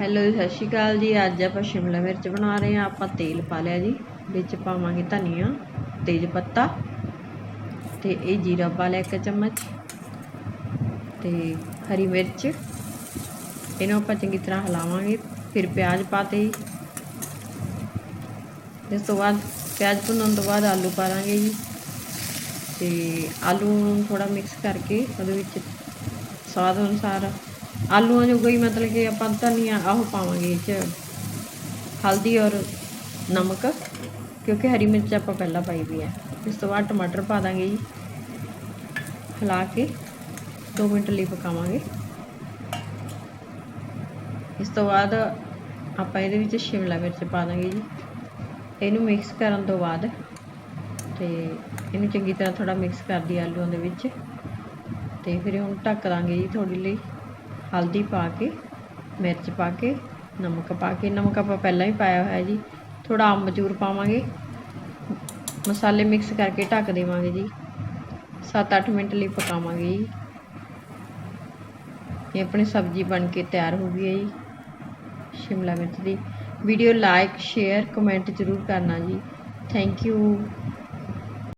Hello ਜੀ, ਸਤਿ ਸ਼੍ਰੀ ਅਕਾਲ ਜੀ। ਅੱਜ ਆਪਾਂ ਸ਼ਿਮਲਾ ਮਿਰਚ ਬਣਾ ਰਹੇ ਹਾਂ। ਆਪਾਂ ਤੇਲ ਪਾ ਲਿਆ ਜੀ। ਵਿੱਚ ਪਾਵਾਂਗੇ ਧਨੀਆ, ਤੇਜ ਪੱਤਾ ਤੇ ਇਹ ਜੀਰਾ ਪਾ ਲਿਆ ਇੱਕ ਚਮਚ ਤੇ ਹਰੀ ਮਿਰਚ। ਇਹਨੂੰ ਆਪਾਂ ਚੰਗੀ ਤਰ੍ਹਾਂ ਹਿਲਾਵਾਂਗੇ। ਫਿਰ ਪਿਆਜ਼ ਪਾਤੇ। ਜੀ ਇਸ ਤੋਂ ਬਾਅਦ ਪਿਆਜ਼ ਭੁੰਨਣ ਤੋਂ ਬਾਅਦ ਆਲੂ ਪਾ ਦਾਂਗੇ ਜੀ। ਤੇ ਆਲੂ ਨੂੰ ਥੋੜਾ ਮਿਕਸ ਕਰਕੇ ਉਹਦੇ ਵਿੱਚ ਸਵਾਦ ਅਨੁਸਾਰ ਆਲੂਆਂ ਜੋ ਗਈ ਮਤਲਬ ਕਿ ਆਪਾਂ ਧਨੀਆ ਆਹ ਪਾਵਾਂਗੇ ਇਹ 'ਚ, ਹਲਦੀ ਔਰ ਨਮਕ, ਕਿਉਂਕਿ ਹਰੀ ਮਿਰਚ ਆਪਾਂ ਪਹਿਲਾਂ ਪਾਈ ਵੀ ਹੈ। ਇਸ ਤੋਂ ਬਾਅਦ ਟਮਾਟਰ ਪਾ ਦਾਂਗੇ ਜੀ, ਹਿਲਾ ਕੇ 2 ਮਿੰਟ ਲਈ ਪਕਾਵਾਂਗੇ। ਇਸ ਤੋਂ ਬਾਅਦ ਆਪਾਂ ਇਹਦੇ ਵਿੱਚ ਸ਼ਿਮਲਾ ਮਿਰਚ ਪਾ ਦਾਂਗੇ ਜੀ। ਇਹਨੂੰ ਮਿਕਸ ਕਰਨ ਤੋਂ ਬਾਅਦ ਤੇ ਇਹਨੂੰ ਚੰਗੀ ਤਰ੍ਹਾਂ ਥੋੜਾ ਮਿਕਸ ਕਰਦੀ ਆਲੂਆਂ ਦੇ ਵਿੱਚ। ਤੇ ਫਿਰ ਹੁਣ ਢੱਕ ਦਾਂਗੇ ਜੀ ਥੋੜੀ ਲਈ। ਹਲਦੀ ਪਾ ਕੇ, ਮਿਰਚ ਪਾ ਕੇ, ਨਮਕ ਪਾ ਕੇ। ਨਮਕ ਆਪਾਂ ਪਹਿਲਾਂ ਹੀ ਪਾਇਆ ਹੋਇਆ ਜੀ। ਥੋੜਾ ਅੰਬਚੂਰ ਪਾਵਾਂਗੇ। ਮਸਾਲੇ ਮਿਕਸ ਕਰਕੇ ਢੱਕ ਦੇਵਾਂਗੇ ਜੀ। 7-8 ਮਿੰਟ ਲਈ ਪਕਾਵਾਂਗੇ ਜੀ। ਇਹ ਆਪਣੀ ਸਬਜ਼ੀ ਬਣ ਕੇ ਤਿਆਰ ਹੋ ਗਈ ਹੈ ਜੀ। ਸ਼ਿਮਲਾ ਮਿਰਚ ਦੀ। ਵੀਡੀਓ ਲਾਈਕ ਸ਼ੇਅਰ, ਕਮੈਂਟ ਜ਼ਰੂਰ ਕਰਨਾ ਜੀ। Thank you.